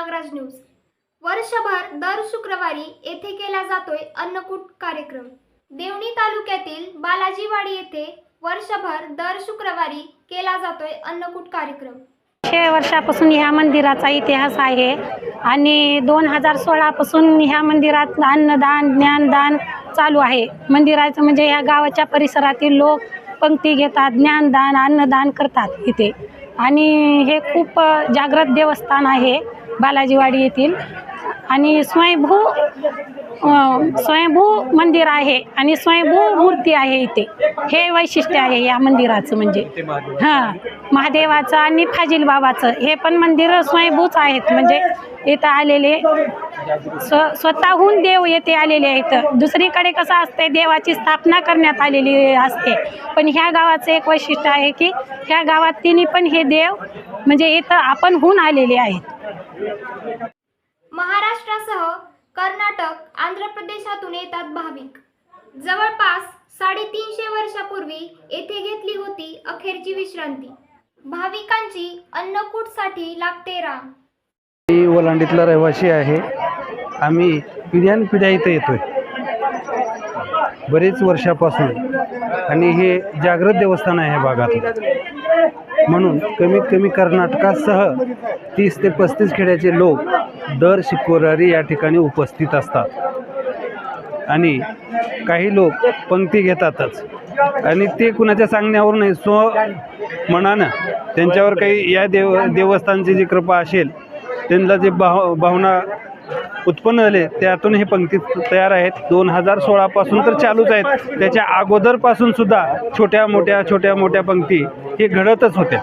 Nagraj news. वर्षभर दर शुक्रवारी येथे केला जातोय अन्नकूट कार्यक्रम. देवणी तालुक्यातील बालाजीवाडी येथे वर्षभर दर शुक्रवारी केला जातोय अन्नकूट कार्यक्रम. शे वर्षापासून ह्या मंदिराचा इतिहास आहे आणि दोन हजार सोळापासून ह्या मंदिरात अन्नदान ज्ञानदान चालू आहे. मंदिराचं म्हणजे ह्या गावाच्या परिसरातील लोक पंक्ती घेतात ज्ञानदान अन्नदान करतात इथे. आणि हे खूप जागृत देवस्थान आहे. बालाजीवाडी येथील. आणि स्वयंभू स्वयंभू मंदिर आहे आणि स्वयंभू मूर्ती आहे इथे. हे वैशिष्ट्य आहे या मंदिराचं म्हणजे. हां महादेवाचं आणि फाजील बाबाचं. हे पण मंदिर स्वयंभूच आहेत. म्हणजे इथं आलेले स्व स्वतःहून देव येथे आलेले आहेत. दुसरीकडे कसं असते देवाची स्थापना करण्यात आलेली असते. पण ह्या गावाचं एक वैशिष्ट्य आहे की ह्या गावात तिन्ही पण हे देव म्हणजे इथं आपणहून आलेले आहेत. महाराष्ट्रासह कर्नाटक आंध्र प्रदेशातून येतात भाविक. जवळपास साडेतीनशे वर्षापूर्वी येथे घेतली होती अखेरची विश्रांती. भाविकांची अन्नकूटसाठी लागते राम. मी ओलांडीतला रहिवासी आहे. आम्ही पिढ्यानपिढ्या इथं येतोय. बरेच वर्षापासून. आणि हे जागृत देवस्थान आहे ह्या भागातलं. म्हणून कमीत कमी कर्नाटकासह तीस ते पस्तीस खेड्याचे लोक दर शुक्रवारी या ठिकाणी उपस्थित असतात. आणि काही लोक पंक्ती घेतातच. आणि ते कुणाच्या सांगण्यावर नाही स्व मनानं त्यांच्यावर काही या देव देवस्थानची जी कृपा असेल त्यांना जे भाव भावना उत्पन्न झाले त्यातून हे पंक्ती तयार आहेत. दोन हजार सोळापासून तर चालूच आहेत. त्याच्या अगोदरपासून सुद्धा छोट्या मोठ्या छोट्या मोठ्या पंक्ती हे घडतच होत्या.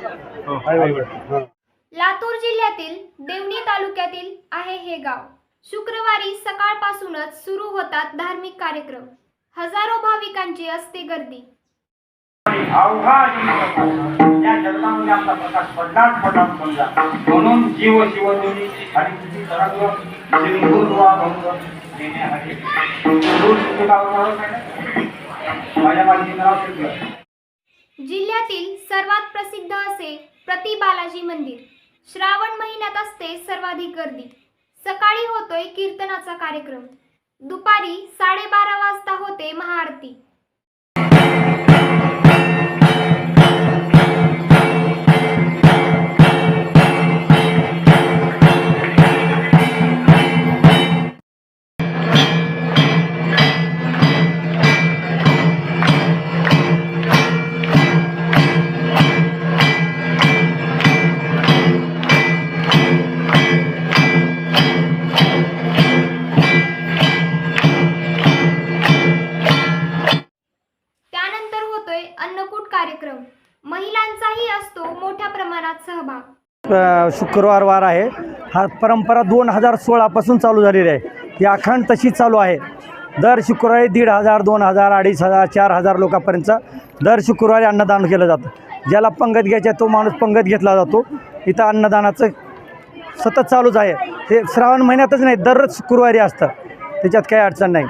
लातूर जिल्ह्यातील देवणी तालुक्यातील आहे हे गाव. शुक्रवारी सकाळपासूनच सुरू होतात धार्मिक कार्यक्रम. हजारो भाविकांची असते गर्दी. जगतामध्ये आपला प्रकाश पडलाच पडलाच म्हणून जीव शिवजोनी आणि तुझी भंग देणे माझ्या नाव जिल्ह्यातील सर्वात प्रसिद्ध असे प्रति बालाजी मंदिर. श्रावण महिन्यात असते सर्वाधिक गर्दी. सकाळी होतोय कीर्तनाचा कार्यक्रम. दुपारी साडेबारा वाजता होते महाआरती. शुक्रवार वार आहे. हा परंपरा दोन हजार सोळापासून चालू झालेली आहे. ही अखंड तशी चालू आहे. दर शुक्रवारी दीड हजार दोन हजार अडीच हजार चार हजार लोकांपर्यंत दर शुक्रवारी अन्नदान केलं जातं. ज्याला पंगत घ्यायचा आहे तो माणूस पंगत घेतला जातो. इथं अन्नदानाचं सतत चालूच आहे. हे श्रावण महिन्यातच नाही दररोज शुक्रवारी असतं. त्याच्यात काही अडचण नाही.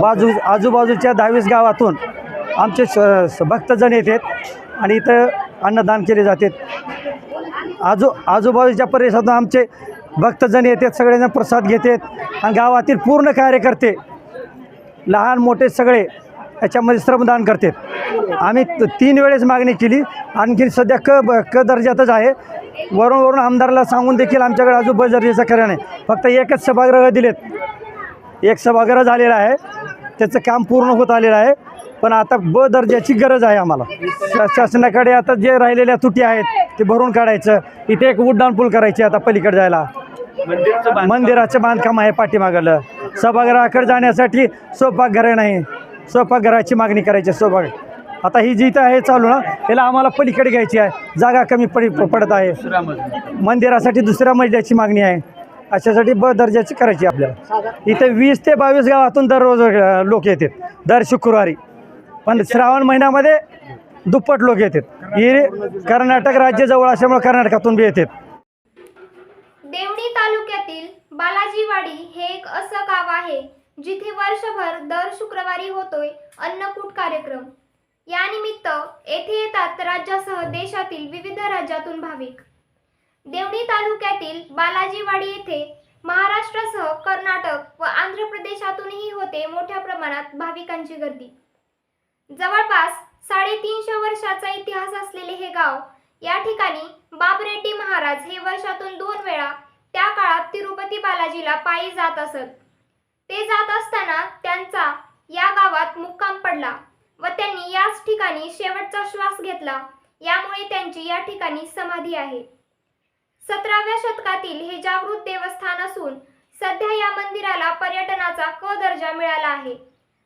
बाजू आजूबाजूच्या दहावीस गावातून आमचे स स- भक्तजण येतात आणि इथं अन्नदान केले जाते. आजू आजूबाजूच्या परिसरातून आमचे भक्तजण येतात सगळेजण प्रसाद घेतात आणि गावातील पूर्ण कार्यकर्ते लहान मोठे सगळे याच्यामध्ये श्रमदान करतात. आम्ही त- तीन वेळेस मागणी केली आणखी सध्या क ब क दर्जातच आहे. वरून वरून आमदाराला सांगून देखील आमच्याकडे अजून ब दर्जाचा खरं नाही. फक्त एकच सभागृह दिलेत. एक सभागृह झालेला आहे. त्याचं काम पूर्ण होत आलेलं आहे. पण आता ब दर्जाची गरज आहे आम्हाला. शा शासनाकडे आता जे राहिलेल्या तुटी आहेत ते भरून काढायचं. इथे एक उड्डाण पूल करायची आता पलीकडे जायला. मंदिराचं बांधकाम. आहे पाठीमागलं. सभागृहाकडे जाण्यासाठी स्वयंपाकघर नाही. स्वयंपाकघराची मागणी करायची स्वयंपाक आता ही जी इथं आहे चालू ना त्याला आम्हाला पलीकडे घ्यायची आहे. जागा कमी पडी पडत आहे. मंदिरासाठी दुसऱ्या मजल्याची मागणी आहे. अशासाठी ब दर्जाची करायची आपल्याला. इथे वीस ते बावीस गावातून दररोज लोक येतात. दर शुक्रवारी. पण श्रावण महिन्यामध्ये दुप्पट लोक येतात. ही कर्नाटक राज्याजवळ असल्यामुळे कर्नाटकातून बी येतात. देवणी तालुक्यातील बालाजीवाडी हे एक असं गाव आहे जिथे वर्षभर दर शुक्रवारी होतोय अन्नकूट कार्यक्रम. यानिमित्त येथे येतात राज्यासह देशातील विविध राज्यातून भाविक. देवणी तालुक्यातील बालाजीवाडी येथे महाराष्ट्रासह कर्नाटक व आंध्र प्रदेशातूनही होते मोठ्या प्रमाणात भाविकांची गर्दी. जवळपास साडेतीनशे वर्षाचा इतिहास असलेले हे गाव या ठिकाणी बाबरेड्डी महाराज हे वर्षातून दोन वेळा त्या काळात तिरुपती बालाजीला पायी जात असत. ते जात असताना त्यांचा या गावात मुक्काम पडला व त्यांनी याच ठिकाणी शेवटचा श्वास घेतला. यामुळे त्यांची या ठिकाणी समाधी आहे. सतराव्या शतकातील हे जागृत देवस्थान असून सध्या या मंदिराला पर्यटनाचा क दर्जा मिळाला आहे.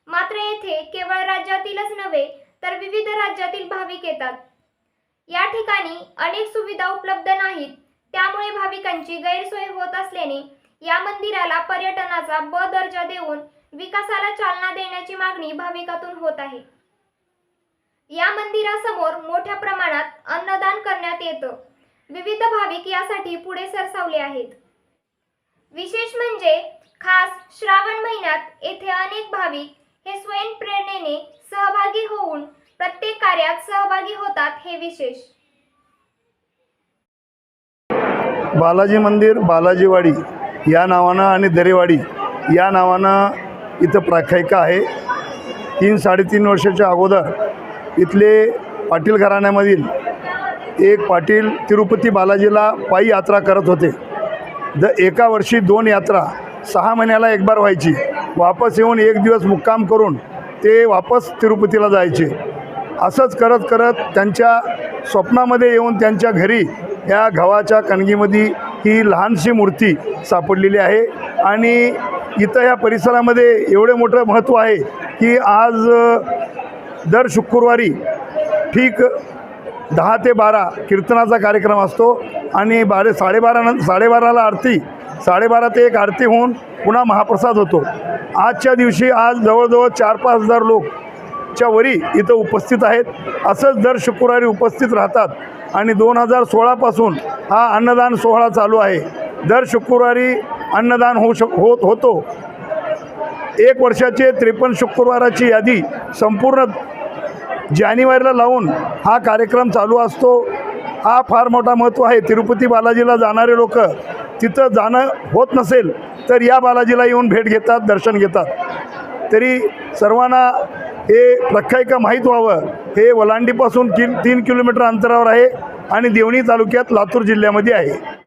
मात्र येथे केवळ राज्यातीलच नव्हे तर विविध राज्यातील भाविक येतात. या ठिकाणी अनेक सुविधा उपलब्ध नाहीत. त्यामुळे भाविकांची गैरसोय होत असल्याने या मंदिराला पर्यटनाचा ब दर्जा देऊन विकासाला चालना देण्याची मागणी भाविकातून होत आहे. या मंदिरासमोर मोठ्या प्रमाणात अन्नदान करण्यात येतं. विविध भाविक यासाठी पुढे सरसावले आहेत. विशेष म्हणजे खास श्रावण महिन्यात येथे अनेक भाविक हे स्वयंप्रेरणेने सहभागी होऊन प्रत्येक कार्यात सहभागी होतात हे विशेष. बालाजी मंदिर बालाजीवाडी या नावानं आणि दरेवाडी या नावानं इथं प्राख्यायिका आहे. तीन साडेतीन वर्षाच्या अगोदर इथले पाटील घराण्यामधील एक पाटील तिरुपती बालाजीला पायी यात्रा करत होते. द एका वर्षी दोन यात्रा सहा महिन्याला एक बार व्हायची. वापस येऊन एक दिवस मुक्काम करून ते वापस तिरुपतीला जायचे. असंच करत करत त्यांच्या स्वप्नामध्ये येऊन त्यांच्या घरी या गव्हाच्या कणगीमध्ये ही लहानशी मूर्ती सापडलेली आहे. आणि इथं या परिसरामध्ये एवढे मोठं महत्त्व आहे की आज दर शुक्रवारी ठीक दहा ते बारा कीर्तनाचा कार्यक्रम असतो आणि बारे साडेबारा न साडेबाराला आरती साडेबारा ते एक आरती होऊन पुन्हा महाप्रसाद होतो. आजच्या दिवशी आज जवळजवळ चार पाच हजार लोक च्या वरी इथं उपस्थित आहेत. असंच दर शुक्रवारी उपस्थित राहतात आणि दोन हजार सोळापासून हा अन्नदान सोहळा चालू आहे. दर शुक्रवारी अन्नदान होऊ शक होत होतो. एक वर्षाचे त्रेपन्न शुक्रवाराची यादी संपूर्ण जानेवारीला लावून हा कार्यक्रम चालू असतो. हा फार मोठा महत्त्व आहे. तिरुपती बालाजीला जाणारे लोक तिथं जाणं होत नसेल तर या बालाजीला येऊन भेट घेतात दर्शन घेतात. तरी सर्वांना हे प्रख्यायिका माहीत व्हावं. हे वलांडीपासून कि तीन किलोमीटर अंतरावर आहे आणि देवणी तालुक्यात लातूर जिल्ह्यामध्ये आहे.